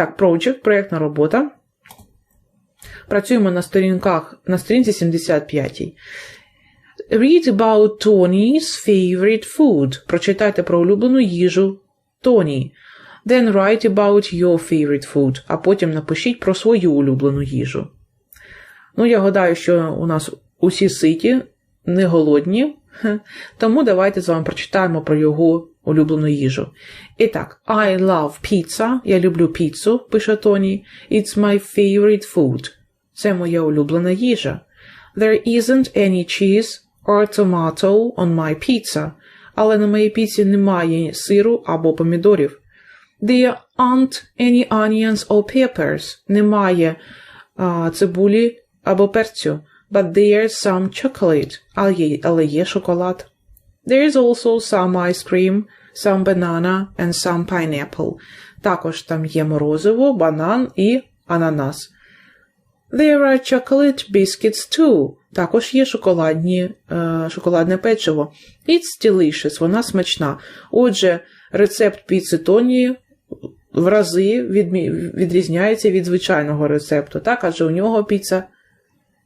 Так, project, проєктна робота. Працюємо на сторінках на сторінці 75. Read about Tony's favorite food. Прочитайте про улюблену їжу Тоні. Then write about your favorite food. А потім напишіть про свою улюблену їжу. Ну, я гадаю, що у нас усі ситі, не голодні. Тому давайте з вами прочитаємо про його улюблену їжу. І так, I love pizza. Я люблю піцу, пише Тоні. It's my favorite food. Це моя улюблена їжа. There isn't any cheese or tomato on my pizza. Але на моїй піці немає сиру або помідорів. There aren't any onions or peppers. Немає а, цибулі або перцю. But there's some chocolate. Але є, але є шоколад. There's also some ice cream, some banana and some pineapple. Також там є морозиво, банан і ананас. There are chocolate biscuits too. Також є шоколадні, е, шоколадне печиво. It's delicious, вона смачна. Отже, рецепт піци Тоні в рази відмі... відрізняється від звичайного рецепту, так? Адже у нього піца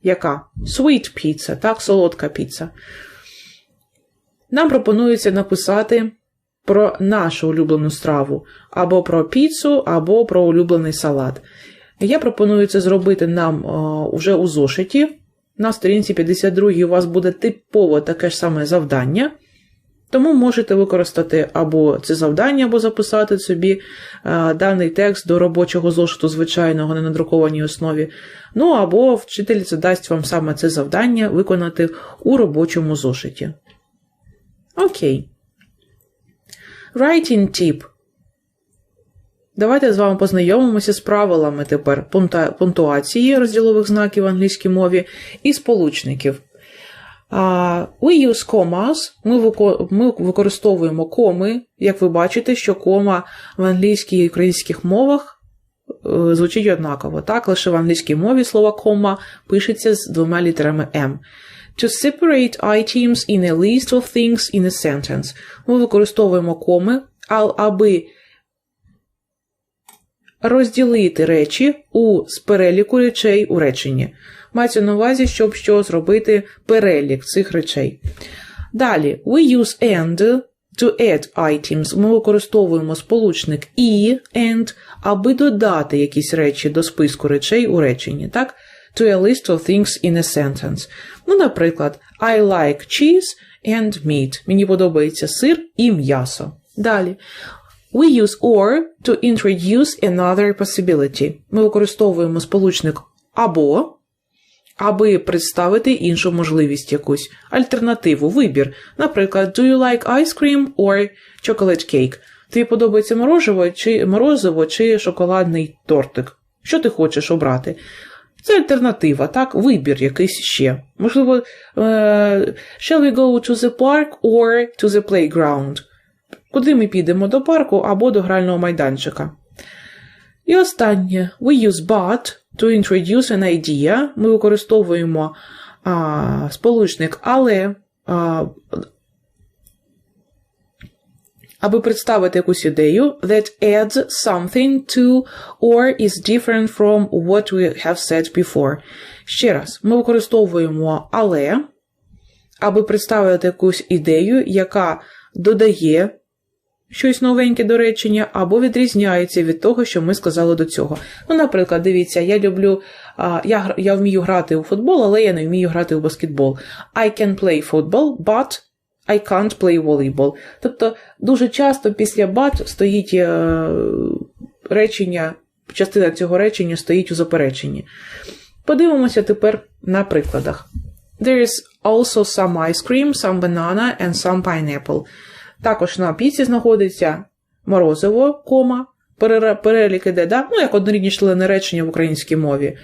яка? Sweet pizza, так, солодка піца. Нам пропонується написати про нашу улюблену страву, або про піцу, або про улюблений салат. Я пропоную це зробити нам уже у зошиті. На сторінці 52 у вас буде типово таке ж саме завдання. Тому можете використати або це завдання, або записати собі е, даний текст до робочого зошиту звичайного на надрукованій основі. Ну або вчитель задасть вам саме це завдання виконати у робочому зошиті. Окей. Writing tip. Давайте з вами познайомимося з правилами тепер пунктуації розділових знаків в англійській мові і сполучників. Uh, we use commas, ми, ми використовуємо коми. Як ви бачите, що кома в англійській і українських мовах uh, звучить однаково. Так, лише в англійській мові слово кома пишеться з двома літерами M. To separate items in a list of things in a sentence. Ми використовуємо коми, аби розділити речі у з переліку речей у реченні. Мається на увазі, щоб що зробити перелік цих речей. Далі, we use and to add items. Ми використовуємо сполучник і and, аби додати якісь речі до списку речей у реченні. Так? To a list of things in a sentence. Ну, наприклад, I like cheese and meat. Мені подобається сир і м'ясо. Далі. We use or to introduce another possibility. Ми використовуємо сполучник або аби представити іншу можливість якусь, альтернативу, вибір. Наприклад, do you like ice cream or chocolate cake? Тобі подобається морозиво чи морозиво чи шоколадний тортик? Що ти хочеш обрати? Це альтернатива, так, вибір якийсь ще. Можливо, uh, shall we go to the park or to the playground? Куди ми підемо до парку або до грального майданчика? І останнє we use but to introduce an idea. Ми використовуємо а, сполучник, але а, аби представити якусь ідею that adds something to or is different from what we have said before. Ще раз, ми використовуємо але, аби представити якусь ідею, яка додає щось новеньке до речення, або відрізняється від того, що ми сказали до цього. Ну, наприклад, дивіться, я люблю, я я вмію грати у футбол, але я не вмію грати у баскетбол. I can play football, but I can't play volleyball. Тобто, дуже часто після but стоїть е, речення, частина цього речення стоїть у запереченні. Подивимося тепер на прикладах. There is also some ice cream, some banana and some pineapple. Також на піці знаходиться морозиво, кома, перелік іде, да? ну, як однорідні члени речення в українській мові.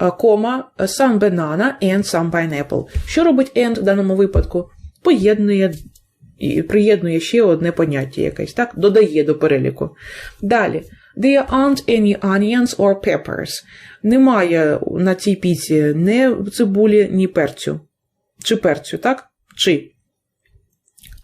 Е, кома, some banana and some pineapple. Що робить and в даному випадку? Поєднує і приєднує ще одне поняття якесь, так? Додає до переліку. Далі. There aren't any onions or peppers. Немає на цій піці ні цибулі, ні перцю. Чи перцю, так? Чи.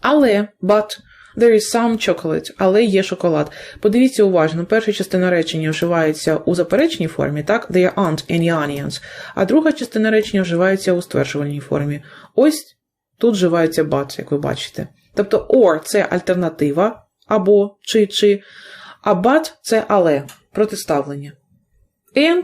Але, but, There is some chocolate, але є шоколад. Подивіться уважно, перша частина речення вживається у заперечній формі, так? There aren't any onions. А друга частина речення вживається у стверджувальній формі. Ось тут вживається but, як ви бачите. Тобто or – це альтернатива, або чи чи, а but – це але, протиставлення. And